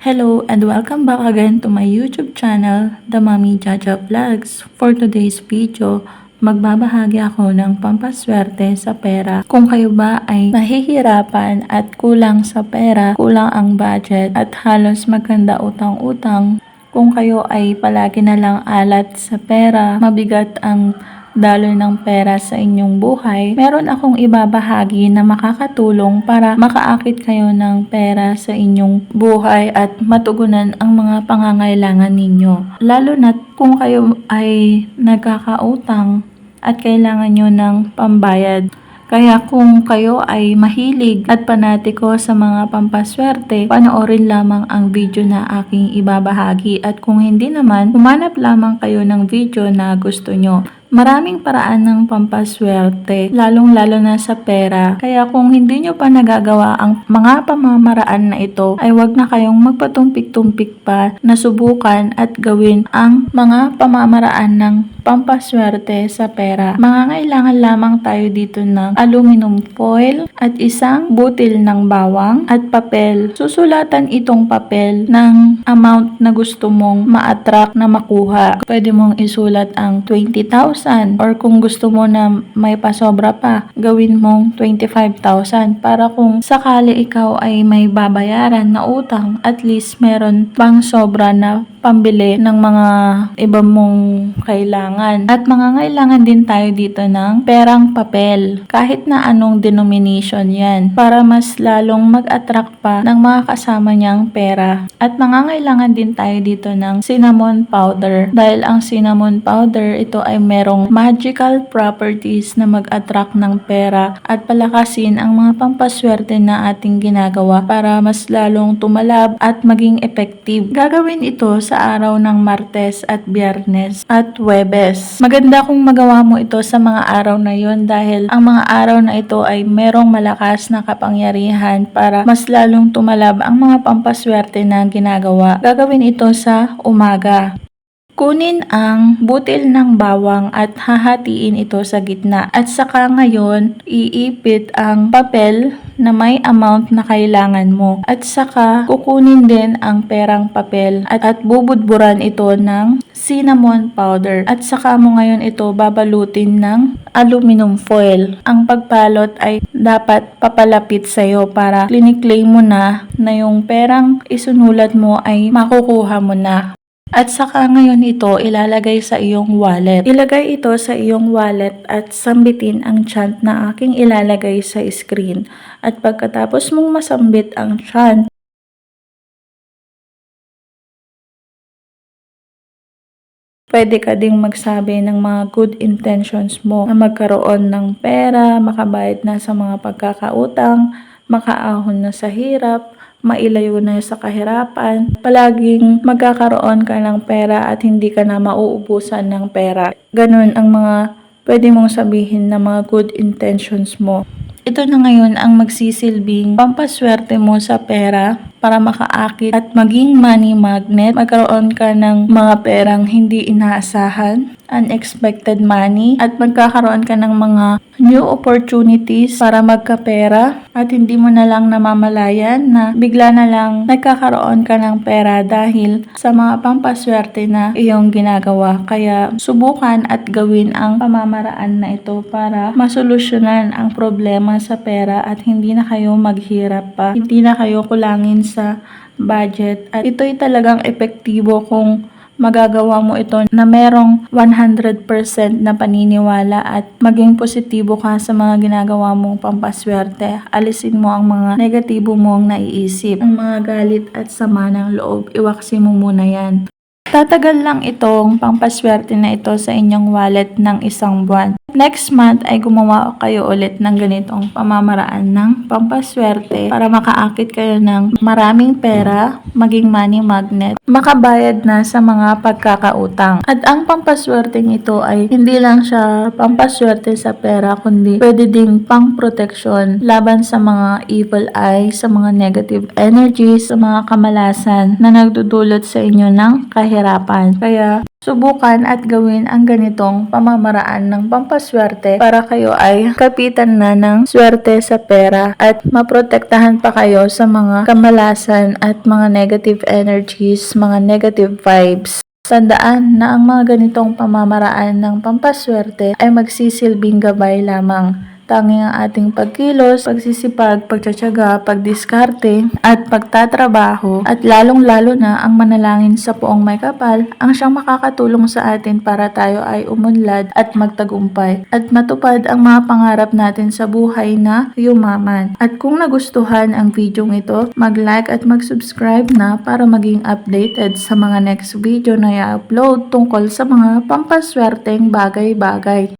Hello and welcome back again to my YouTube channel, The Mommy Jaja Vlogs. For today's video, magbabahagi ako ng pampaswerte sa pera. Kung kayo ba ay nahihirapan at kulang sa pera, kulang ang budget at halos magkanda utang-utang, kung kayo ay palagi na lang alat sa pera, mabigat ang daloy ng pera sa inyong buhay, meron akong ibabahagi na makakatulong para makaakit kayo ng pera sa inyong buhay at matugunan ang mga pangangailangan ninyo. Lalo na kung kayo ay nagkakautang at kailangan nyo ng pambayad. Kaya kung kayo ay mahilig at panatiko sa mga pampaswerte, panoorin lamang ang video na aking ibabahagi at kung hindi naman, humanap lamang kayo ng video na gusto nyo. Maraming paraan ng pampaswerte, lalong-lalo na sa pera. Kaya kung hindi nyo pa nagagawa ang mga pamamaraan na ito, ay wag na kayong magpatumpik-tumpik pa na subukan at gawin ang mga pamamaraan ng pampaswerte sa pera. Mangangailangan lamang tayo dito ng aluminum foil at isang butil ng bawang at papel. Susulatan itong papel ng amount na gusto mong ma-attract na makuha. Pwede mong isulat ang 20,000 or kung gusto mo na may pasobra pa, gawin mong 25,000 para kung sakali ikaw ay may babayaran na utang, at least meron pang sobra na pambili ng mga iba mong kailangan. At mangangailangan din tayo dito ng perang papel, kahit na anong denomination yan, para mas lalong mag-attract pa ng mga kasama niyang pera. At mangangailangan din tayo dito ng cinnamon powder, dahil ang cinnamon powder, ito ay merong magical properties na mag-attract ng pera at palakasin ang mga pampaswerte na ating ginagawa para mas lalong tumalab at maging effective. Gagawin ito sa araw ng Martes at Biyernes at Webes. Maganda kung magawa mo ito sa mga araw na yon dahil ang mga araw na ito ay merong malakas na kapangyarihan para mas lalong tumalab ang mga pampaswerte na ginagawa. Gagawin ito sa umaga. Kunin ang butil ng bawang at hahatiin ito sa gitna. At saka ngayon, iipit ang papel na may amount na kailangan mo. At saka, kukunin din ang perang papel at, at bubudburan ito ng cinnamon powder. At saka mo ngayon ito babalutin ng aluminum foil. Ang pagbalot ay dapat papalapit sa'yo para clinic-claim mo na na yung perang isunulat mo ay makukuha mo na. At saka ngayon ito ilalagay sa iyong wallet. Ilagay ito sa iyong wallet at sambitin ang chant na aking ilalagay sa screen. At pagkatapos mong masambit ang chant, Pwede ka ding magsabi ng mga good intentions mo na magkaroon ng pera, makabayad na sa mga pagkakautang, makaahon na sa hirap, mailayo na sa kahirapan. Palaging magkakaroon ka ng pera at hindi ka na mauubusan ng pera. Ganun ang mga pwede mong sabihin na mga good intentions mo. Ito na ngayon ang magsisilbing pampaswerte mo sa pera para makaakit at maging money magnet. Magkaroon ka ng mga perang hindi inaasahan, unexpected money, at magkakaroon ka ng mga new opportunities para magkapera at hindi mo na lang namamalayan na bigla na lang nagkakaroon ka ng pera dahil sa mga pampaswerte na iyong ginagawa. Kaya subukan at gawin ang pamamaraan na ito para masolusyonan ang problema sa pera at hindi na kayo maghirap pa. Hindi na kayo kulangin sa budget. At ito'y talagang epektibo kung magagawa mo ito na merong 100% na paniniwala at maging positibo ka sa mga ginagawa mong pampaswerte. Alisin mo ang mga negatibo mong naiisip. Ang mga galit at sama ng loob, iwaksi mo muna yan. Tatagal lang itong pampaswerte na ito sa inyong wallet ng isang buwan. Next month ay gumawa kayo ulit ng ganitong pamamaraan ng pampaswerte para makaakit kayo ng maraming pera, maging money magnet, makabayad na sa mga pagkakautang. At ang pampaswerteng ito ay hindi lang siya pampaswerte sa pera kundi pwede ding pang protection laban sa mga evil eye, sa mga negative energies, sa mga kamalasan na nagdudulot sa inyo ng kahirapan. Kaya Subukan at gawin ang ganitong pamamaraan ng pampaswerte para kayo ay kapitan na ng swerte sa pera at maprotektahan pa kayo sa mga kamalasan at mga negative energies, mga negative vibes. Tandaan na ang mga ganitong pamamaraan ng pampaswerte ay magsisilbing gabay lamang. Tanging ang ating pagkilos, pagsisipag, pagtsatsaga, pagdiskarte, at pagtatrabaho, at lalong-lalo na ang manalangin sa poong may kapal, ang siyang makakatulong sa atin para tayo ay umunlad at magtagumpay, at matupad ang mga pangarap natin sa buhay na yumaman. At kung nagustuhan ang video ito, mag-like at mag-subscribe na para maging updated sa mga next video na i-upload tungkol sa mga pampaswerteng bagay-bagay.